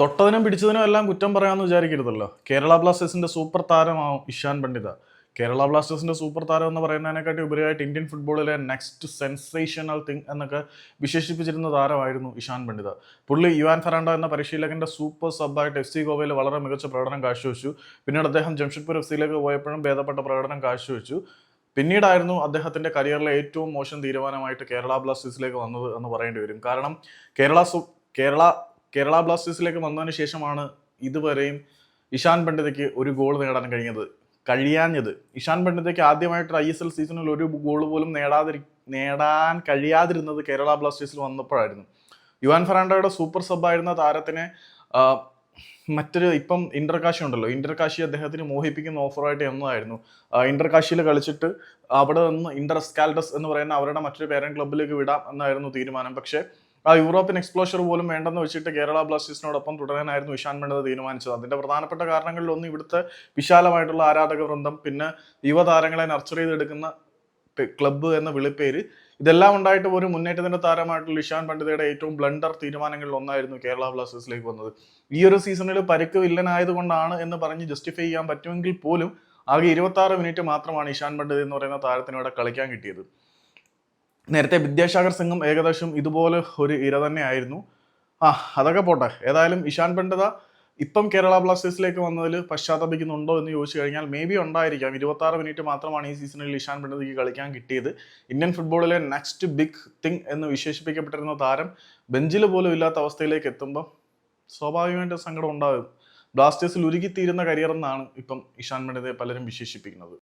തൊട്ടതിനും പിടിച്ചതിനും എല്ലാം കുറ്റം പറയാമെന്ന് വിചാരിക്കരുതല്ലോ. കേരള ബ്ലാസ്റ്റേഴ്സിന്റെ സൂപ്പർ താരമാവും ഇഷാൻ പണ്ഡിത. കേരള ബ്ലാസ്റ്റേഴ്സിന്റെ സൂപ്പർ താരം എന്ന് പറയുന്നതിനെക്കാട്ടി ഉപരിയായിട്ട് ഇന്ത്യൻ ഫുട്ബോളിലെ നെക്സ്റ്റ് സെൻസേഷണൽ തിങ് എന്നൊക്കെ വിശേഷിപ്പിച്ചിരുന്ന താരമായിരുന്നു ഇഷാൻ പണ്ഡിത. പുള്ളി യുവാൻ ഫെറാണ്ടോ എന്ന പരിശീലകന്റെ സൂപ്പർ സബായിട്ട് എഫ് സി ഗോവയിൽ വളരെ മികച്ച പ്രകടനം കാഴ്ചവെച്ചു. പിന്നീട് അദ്ദേഹം ജംഷഡ്പൂർ എഫ് സിയിലേക്ക് പോയപ്പോഴും ഭേദപ്പെട്ട പ്രകടനം കാഴ്ചവെച്ചു. പിന്നീടായിരുന്നു അദ്ദേഹത്തിന്റെ കരിയറിലെ ഏറ്റവും മോശം തീരുമാനമായിട്ട് കേരള ബ്ലാസ്റ്റേഴ്സിലേക്ക് വന്നത് എന്ന് പറയേണ്ടി വരും. കാരണം കേരള കേരള കേരള ബ്ലാസ്റ്റേഴ്സിലേക്ക് വന്നതിന് ശേഷമാണ് ഇതുവരെയും ഇഷാൻ പണ്ഡിതയ്ക്ക് ഒരു ഗോൾ നേടാൻ കഴിഞ്ഞത്. കഴിയാഞ്ഞത്. ഇഷാൻ പണ്ഡിതയ്ക്ക് ആദ്യമായിട്ട് ഐ എസ് എൽ സീസണിൽ ഒരു ഗോൾ പോലും നേടാതിരി നേടാൻ കഴിയാതിരുന്നത് കേരള ബ്ലാസ്റ്റേഴ്സിൽ വന്നപ്പോഴായിരുന്നു. യുവാൻ ഫെറാണ്ടോയുടെ സൂപ്പർ സബായിരുന്ന താരത്തിനെ മറ്റൊരു ഇപ്പം ഇന്റർകാശി ഉണ്ടല്ലോ. ഇന്റർകാശി അദ്ദേഹത്തിന് മോഹിപ്പിക്കുന്ന ഓഫറായിട്ട് എന്നതായിരുന്നു. ഇന്റർകാശിയിൽ കളിച്ചിട്ട് അവിടെ നിന്ന് ഇന്റർ സ്കാൽഡസ് എന്ന് പറയുന്ന അവരുടെ മറ്റൊരു പേരൻ ക്ലബിലേക്ക് വിടാം എന്നായിരുന്നു തീരുമാനം. പക്ഷേ ആ യൂറോപ്യൻ എക്സ്പ്ലോഷർ പോലും വേണ്ടെന്ന് വെച്ചിട്ട് കേരള ബ്ലാസ്റ്റേഴ്സിനോടൊപ്പം തുടരാനായിരുന്നു ഇഷാൻ മേണ്ടത് തീരുമാനിച്ചത്. അതിന്റെ പ്രധാനപ്പെട്ട കാരണങ്ങളിൽ ഒന്ന് ഇവിടുത്തെ വിശാലമായിട്ടുള്ള ആരാധക വൃന്ദം പിന്നെ യുവതാരങ്ങളെ നർച്ചർ ചെയ്തെടുക്കുന്ന ക്ലബ്ബ് എന്ന വിളിപ്പേര്. ഇതെല്ലാം ഉണ്ടായിട്ട് ഒരു മുന്നേറ്റത്തിന്റെ താരമായിട്ടുള്ള ഇഷാൻ പണ്ഡിതയുടെ ഏറ്റവും ബ്ലണ്ടർ തീരുമാനങ്ങളിൽ ഒന്നായിരുന്നു കേരള ബ്ലാസ്റ്റേഴ്സിലേക്ക് വന്നത്. ഈ ഒരു സീസണിൽ പരിക്ക് വില്ലനായതുകൊണ്ടാണ് എന്ന് പറഞ്ഞ് ജസ്റ്റിഫൈ ചെയ്യാൻ പറ്റുമെങ്കിൽ പോലും ആകെ ഇരുപത്തി മിനിറ്റ് മാത്രമാണ് ഇഷാൻ പണ്ഡിത് എന്ന് പറയുന്ന താരത്തിനോടെ കളിക്കാൻ കിട്ടിയത്. നേരത്തെ വിദ്യാസാഗർ സംഘം ഏകദേശം ഇതുപോലെ ഒരു ഇര തന്നെയായിരുന്നു. ആ അതൊക്കെ പോട്ടെ. ഏതായാലും ഇഷാൻ പണ്ഡിത ഇപ്പം കേരള ബ്ലാസ്റ്റേഴ്സിലേക്ക് വന്നതിൽ പശ്ചാത്തപിക്കുന്നുണ്ടോ എന്ന് ചോദിച്ചു കഴിഞ്ഞാൽ മേ ബി ഉണ്ടായിരിക്കാം. ഇരുപത്തി ആറ് മിനിറ്റ് മാത്രമാണ് ഈ സീസണിൽ ഇഷാൻ പണ്ഡിതയ്ക്ക് കളിക്കാൻ കിട്ടിയത്. ഇന്ത്യൻ ഫുട്ബോളിലെ നെക്സ്റ്റ് ബിഗ് തിങ് എന്ന് വിശേഷിപ്പിക്കപ്പെട്ടിരുന്ന താരം ബെഞ്ചിൽ പോലും ഇല്ലാത്ത അവസ്ഥയിലേക്ക് എത്തുമ്പോൾ സ്വാഭാവികമായിട്ട് സങ്കടം ഉണ്ടാകും. ബ്ലാസ്റ്റേഴ്സിൽ ഉരുകിത്തീരുന്ന കരിയർ എന്നാണ് ഇപ്പം ഇഷാൻ പണ്ഡിതയെ പലരും വിശേഷിപ്പിക്കുന്നത്.